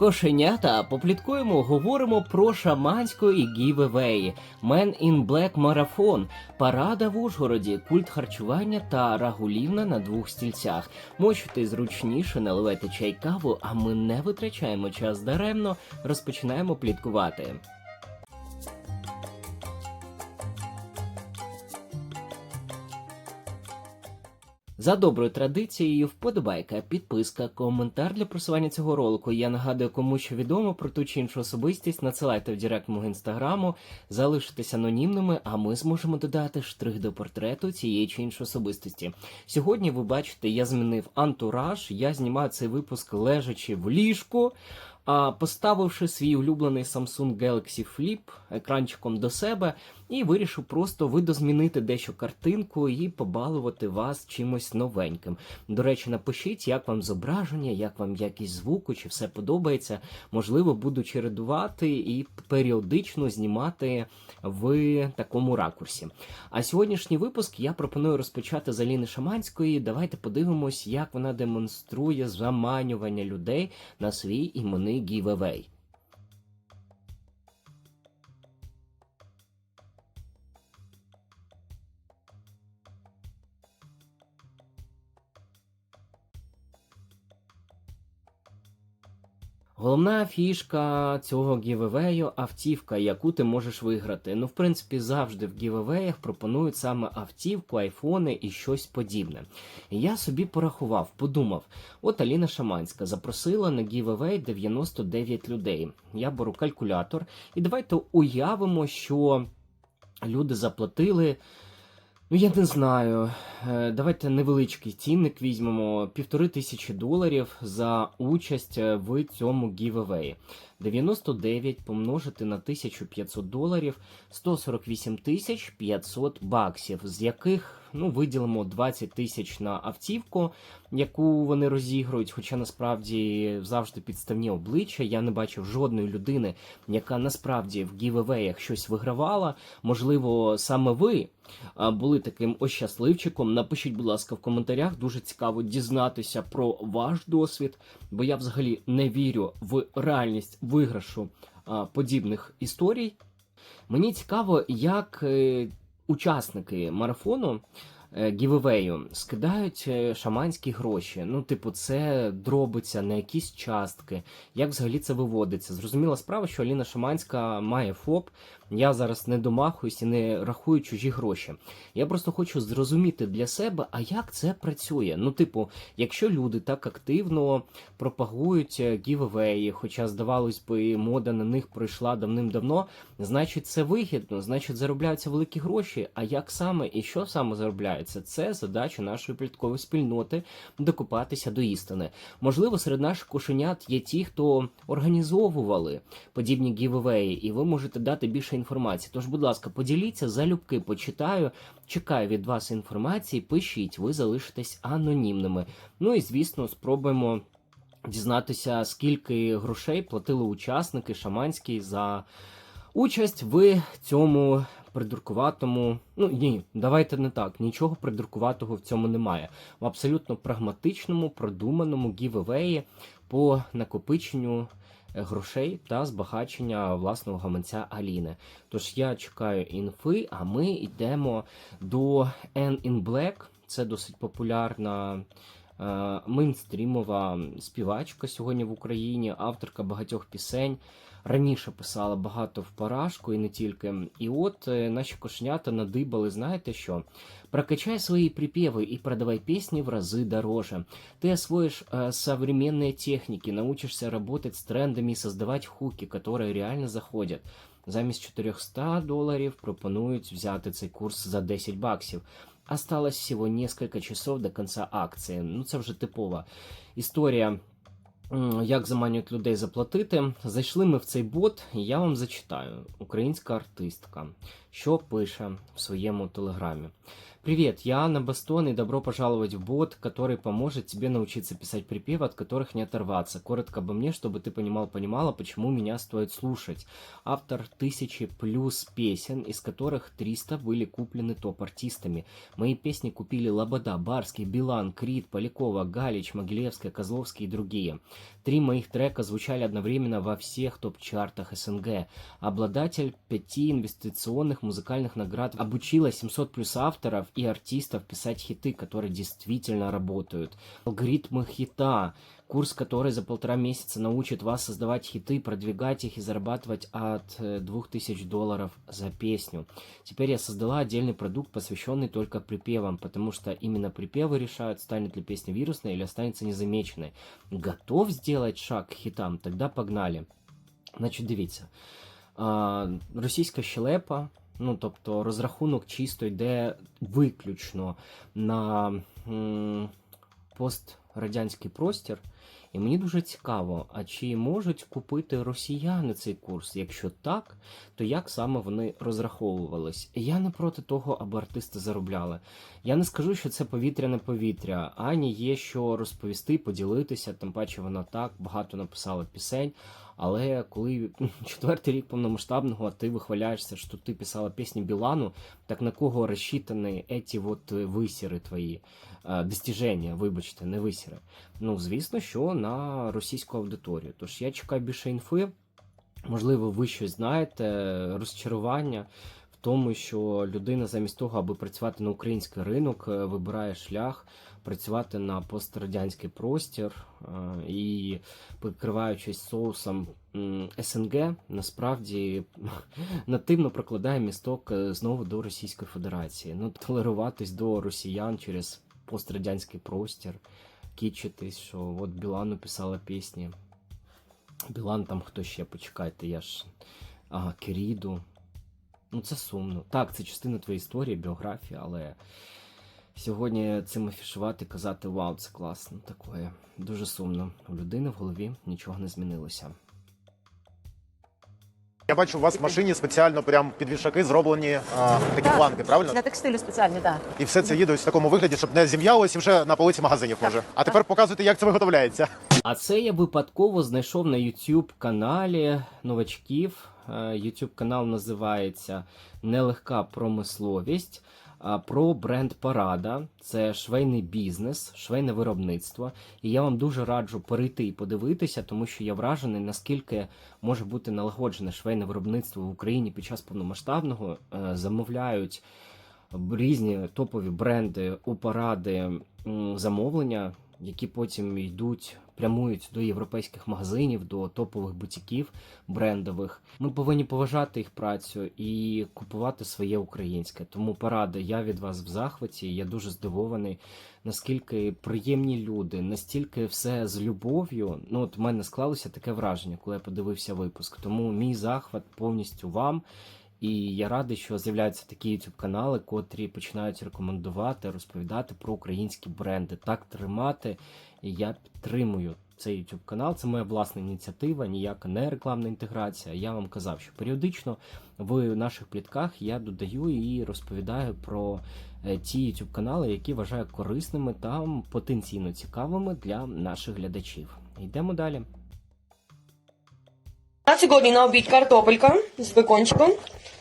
Кошенята, попліткуємо, говоримо про шаманську і гівевеї, Man in Black марафон, парада в Ужгороді, культ харчування та рагулівна на двох стільцях. Мочите зручніше, наливайте чай каву, а ми не витрачаємо час даремно, розпочинаємо пліткувати. За доброю традицією, вподобайка, підписка, коментар для просування цього ролику. Я нагадую, кому що відомо про ту чи іншу особистість, надсилайте в директ мого інстаграму, залишитесь анонімними, а ми зможемо додати штрих до портрету цієї чи іншої особистості. Сьогодні ви бачите, я змінив антураж. Я знімаю цей випуск лежачи в ліжку. Поставивши свій улюблений Samsung Galaxy Flip екранчиком до себе, і вирішив просто видозмінити дещо картинку і побалувати вас чимось новеньким. До речі, напишіть, як вам зображення, як вам якість звуку, чи все подобається. Можливо, буду чередувати і періодично знімати в такому ракурсі. А сьогоднішній випуск я пропоную розпочати з Аліни Шаманської. Давайте подивимось, як вона демонструє заманювання людей на свій іменний гівевей. Головна фішка цього гівевею автівка, яку ти можеш виграти. Ну, в принципі, завжди в гівевеях пропонують саме автівку, айфони і щось подібне. І я собі порахував, подумав: от Аліна Шаманська запросила на гівевей 99 людей. Я беру калькулятор, і давайте уявимо, що люди заплатили. Ну, я не знаю. Е, Давайте невеличкий цінник візьмемо півтори тисячі доларів за участь е, в цьому гівевеї. 99 помножити на 1500 доларів 148 тисяч 500 баксів, з яких ну, виділимо 20 тисяч на автівку, яку вони розігрують. Хоча насправді завжди підставні обличчя. Я не бачив жодної людини, яка насправді в гівевеях щось вигравала. Можливо, саме ви були таким ощасливчиком. Напишіть, будь ласка, в коментарях. Дуже цікаво дізнатися про ваш досвід, бо я взагалі не вірю в реальність виграшу подібних історій. Мені цікаво, як е, учасники марафону. е, Гівевею скидають е, шаманські гроші. Ну, типу, це дробиться на якісь частки. Як взагалі це виводиться? Зрозуміла справа, що Аліна Шаманська має ФОП. Я зараз не домахуюсь і не рахую чужі гроші. Я просто хочу зрозуміти для себе, а як це працює. Ну, типу, якщо люди так активно пропагують гівевеї, хоча, здавалось би, мода на них пройшла давним-давно, значить це вигідно, значить заробляються великі гроші. А як саме і що саме заробляється? Це задача нашої пліткової спільноти докопатися до істини. Можливо, серед наших кошенят є ті, хто організовували подібні гівевеї, і ви можете дати більше інформації. Тож, будь ласка, поділіться залюбки, почитаю. Чекаю від вас інформації, пишіть, ви залишитесь анонімними. Ну і звісно, спробуємо дізнатися, скільки грошей платили учасники шаманські за участь в цьому придуркуватому. Ну ні, давайте не так. Нічого придуркуватого в цьому немає. В абсолютно прагматичному, продуманому гівевеї по накопиченню грошей та збагачення власного гаманця Аліни. Тож я чекаю інфи, а ми йдемо до N in Black. Це досить популярна е, мейнстрімова співачка сьогодні в Україні, авторка багатьох пісень Раніше писала багато в парашку і не тільки. І от е, наші кошенята надибали, знаєте що? Прокачай свои припевы и продавай песни в разы дороже. Ты освоишь э, современные техники, научишься работать с трендами и создавать хуки, которые реально заходят. Замість 400 доларів пропонують взяти цей курс за 10 баксів. Осталось всего несколько часов до конца акції. Ну це вже типова історія. м, Як заманюють людей заплатити? Зайшли ми в цей бот, і я вам зачитаю. Українська артистка. що пише в своєму телеграмі. Привет, я Анна Бастон, и добро пожаловать в бот, который поможет тебе научиться писать припевы, от которых не оторваться. Коротко обо мне, чтобы ты понимал-понимала, почему меня стоит слушать. Автор тысячи плюс песен, из которых 300 были куплены топ-артистами. Мои песни купили Лобода, Барский, Билан, Крид, Полякова, Галич, Могилевская, Козловский и другие. Три моих трека звучали одновременно во всех топ-чартах СНГ. Обладатель пяти инвестиционных музыкальных наград обучила 700 плюс авторов и артистов писать хиты, которые действительно работают. Алгоритмы хита, курс, который за полтора месяца научит вас создавать хиты, продвигать их и зарабатывать от э, 2000 долларов за песню. Теперь я создала отдельный продукт, посвященный только припевам, потому что именно припевы решают, станет ли песня вирусной или останется незамеченной. Готов сделать шаг к хитам? Тогда погнали. Значить, дивіться. А, російська щелепа, ну тобто розрахунок чисто йде виключно на м, пострадянський простір. І мені дуже цікаво, а чи можуть купити росіяни цей курс? Якщо так, то як саме вони розраховувались? Я не проти того, аби артисти заробляли. Я не скажу, що це повітряне повітря. Ані є що розповісти, поділитися, тим паче вона так багато написала пісень. Але коли четвертий рік повномасштабного, а ти вихваляєшся, що ти писала пісні Білану, так на кого розчитані еті от висіри твої, е, достіження, вибачте, не висіри. Ну, звісно, що на російську аудиторію. Тож я чекаю більше інфи. Можливо, ви щось знаєте, розчарування в тому, що людина замість того, аби працювати на український ринок, е, вибирає шлях працювати на пострадянський простір е, і прикриваючись соусом СНГ, насправді нативно прокладає місток е, знову до Російської Федерації. Ну, толеруватись до росіян через пострадянський простір, кічитись, що от Білану писала пісні. Білан там хто ще, почекайте, я ж. Ага, Керіду. Ну, це сумно. Так, це частина твоєї історії, біографії, але сьогодні цим афішувати, казати вау, це класно, таке. Дуже сумно. У людини в голові нічого не змінилося. Я бачу, у вас в машині спеціально прям під вішаки зроблені а, такі Так. планки, правильно? Для текстилю спеціальні, так. І все це їде ось в такому вигляді, щоб не зім'ялось і вже на полиці магазинів може. А тепер показуйте, як це виготовляється. А це я випадково знайшов на YouTube каналі новачків. Е, YouTube канал називається Нелегка промисловість. Про бренд Парада. Це швейний бізнес, швейне виробництво. І я вам дуже раджу перейти і подивитися, тому що я вражений, наскільки може бути налагоджене швейне виробництво в Україні під час повномасштабного. Е, Замовляють різні топові бренди у паради замовлення, які потім йдуть, прямують до європейських магазинів, до топових бутіків брендових. Ми повинні поважати їх працю і купувати своє українське. Тому парада, я від вас в захваті. Я дуже здивований, наскільки приємні люди, настільки все з любов'ю. Ну, от в мене склалося таке враження, коли я подивився випуск. Тому мій захват повністю вам. І я радий, що з'являються такі youtube канали, котрі починають рекомендувати, розповідати про українські бренди. Так тримати. Я підтримую цей youtube канал. Це моя власна ініціатива, ніяка не рекламна інтеграція. Я вам казав, що періодично в наших плітках я додаю і розповідаю про е, ті youtube канали, які вважаю корисними та потенційно цікавими для наших глядачів. Йдемо далі. На сьогодні на обід картопелька з бекончиком.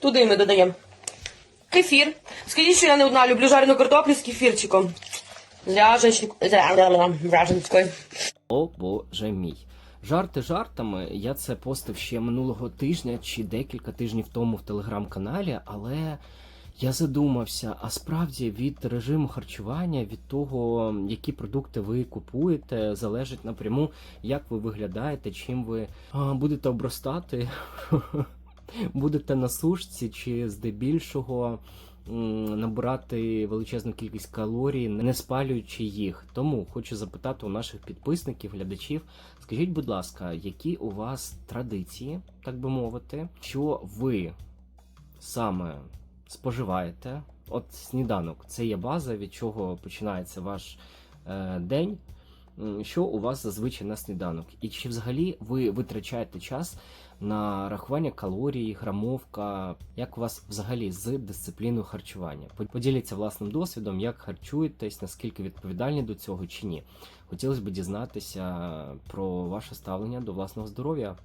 Туди ми додаємо кефір. Скажіть, що я не одна люблю жарену картоплю з кефірчиком. Ряженською. О боже мій. Жарти жартами. Я це постив ще минулого тижня чи декілька тижнів тому в телеграм-каналі, але я задумався, а справді від режиму харчування, від того, які продукти ви купуєте, залежить напряму, як ви виглядаєте, чим ви будете обростати, будете на сушці, чи здебільшого набирати величезну кількість калорій, не спалюючи їх. Тому хочу запитати у наших підписників, глядачів, скажіть, будь ласка, які у вас традиції, так би мовити, що ви саме споживаєте? От сніданок це є база, від чого починається ваш е, день. що у вас зазвичай на сніданок, і чи взагалі ви витрачаєте час на рахування калорій, грамовка, як у вас взагалі з дисципліною харчування? Поділіться власним досвідом, як харчуєтесь, наскільки відповідальні до цього чи ні. Хотілося б дізнатися про ваше ставлення до власного здоров'я.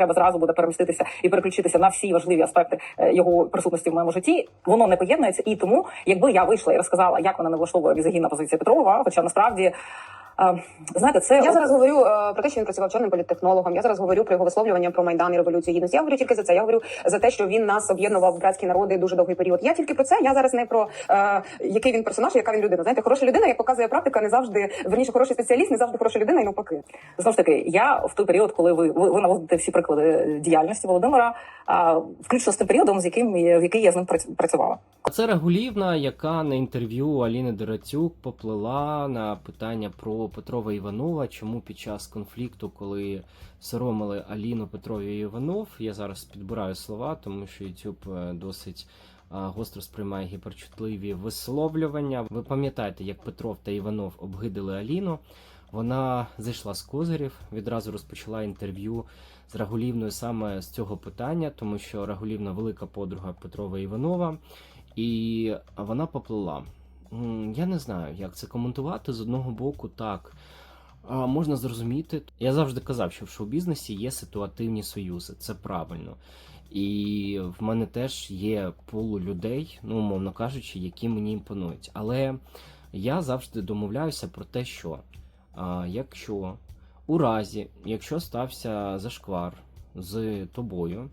треба зразу буде переміститися і переключитися на всі важливі аспекти е, його присутності в моєму житті. Воно не поєднується. І тому, якби я вийшла і розказала, як вона не влаштовує візагінна позиція Петрова, хоча насправді. Знаєте, це Я зараз говорю е, про те, що він працював чорним політтехнологом. Я зараз говорю про його висловлювання про майдан і революцію гідності. Я говорю тільки за це. Я говорю за те, що він нас об'єднував братські народи дуже довгий період. Я тільки про це. Я зараз не про е, який він персонаж, яка він людина. Знаєте, хороша людина, як показує практика, не завжди верніше хороший спеціаліст, не завжди хороша людина, і навпаки. знову ж таки, я в той період, коли ви, ви, ви наводите всі приклади діяльності Володимира, а, включно з тим періодом, з яким в який я з ним працювала. Це Рагулівна, яка на інтерв'ю Аліни Дерацюк поплила на питання про Петрова Іванова, чому під час конфлікту, коли соромили Аліну Петрові Іванов, я зараз підбираю слова, тому що YouTube е, досить гостро сприймає гіперчутливі висловлювання. Ви пам'ятаєте, як Петров та Іванов обгидили Аліну. Вона зайшла з козирів, відразу розпочала інтерв'ю з Рагулівною саме з цього питання, тому що Рагулівна велика подруга Петрова Іванова, і вона поплила. Я не знаю, як це коментувати. З одного боку, так. Можна зрозуміти. Я завжди казав, що в шоу-бізнесі є ситуативні союзи, це правильно. І в мене теж є полу людей, ну, умовно кажучи, які мені імпонують. Але я завжди домовляюся про те, що а, якщо у разі, якщо стався зашквар з тобою,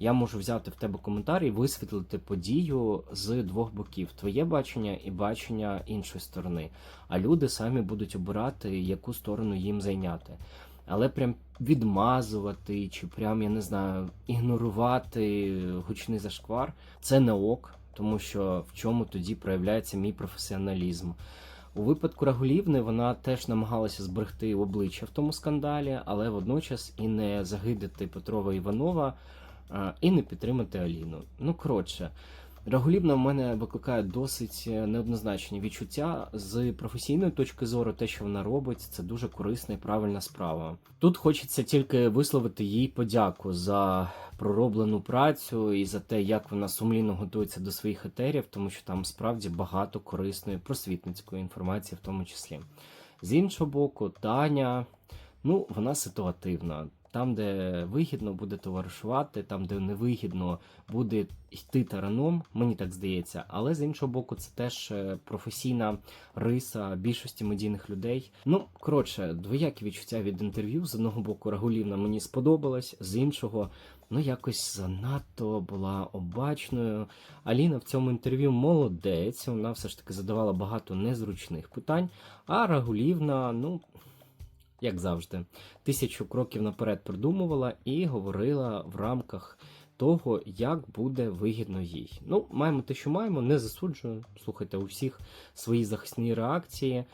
я можу взяти в тебе коментар і висвітлити подію з двох боків: твоє бачення і бачення іншої сторони. А люди самі будуть обирати, яку сторону їм зайняти. Але прям відмазувати, чи прям, я не знаю, ігнорувати гучний зашквар це не ок, тому що в чому тоді проявляється мій професіоналізм. У випадку Рагулівни вона теж намагалася зберегти обличчя в тому скандалі, але водночас і не загидати Петрова Іванова, і не підтримати Аліну. Ну, коротше, Рагулівна в мене викликає досить е, неоднозначні відчуття з професійної точки зору, те, що вона робить, це дуже корисна і правильна справа. Тут хочеться тільки висловити їй подяку за пророблену працю і за те, як вона сумлінно готується до своїх етерів, тому що там справді багато корисної просвітницької інформації, в тому числі. З іншого боку, Таня, ну, вона ситуативна. Там, де вигідно буде товаришувати, там, де невигідно буде йти тараном, мені так здається. Але з іншого боку, це теж е, професійна риса більшості медійних людей. Ну, коротше, двоякі відчуття від інтерв'ю. З одного боку, Рагулівна мені сподобалась, з іншого, ну якось занадто була обачною. Аліна в цьому інтерв'ю молодець, вона все ж таки задавала багато незручних питань. А Рагулівна, ну. Як завжди, тисячу кроків наперед придумувала і говорила в рамках того, як буде вигідно їй. Ну, маємо те, що маємо, не засуджую. Слухайте, у всіх свої захисні реакції.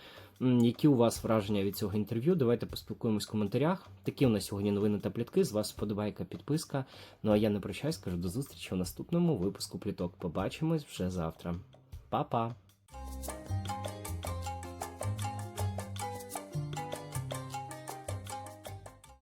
Які у вас враження від цього інтерв'ю? Давайте поспілкуємось в коментарях. Такі у нас сьогодні новини та плітки. З вас вподобайка, підписка. Ну а я не прощаюсь, кажу до зустрічі у наступному випуску пліток. Побачимось вже завтра. Па-па!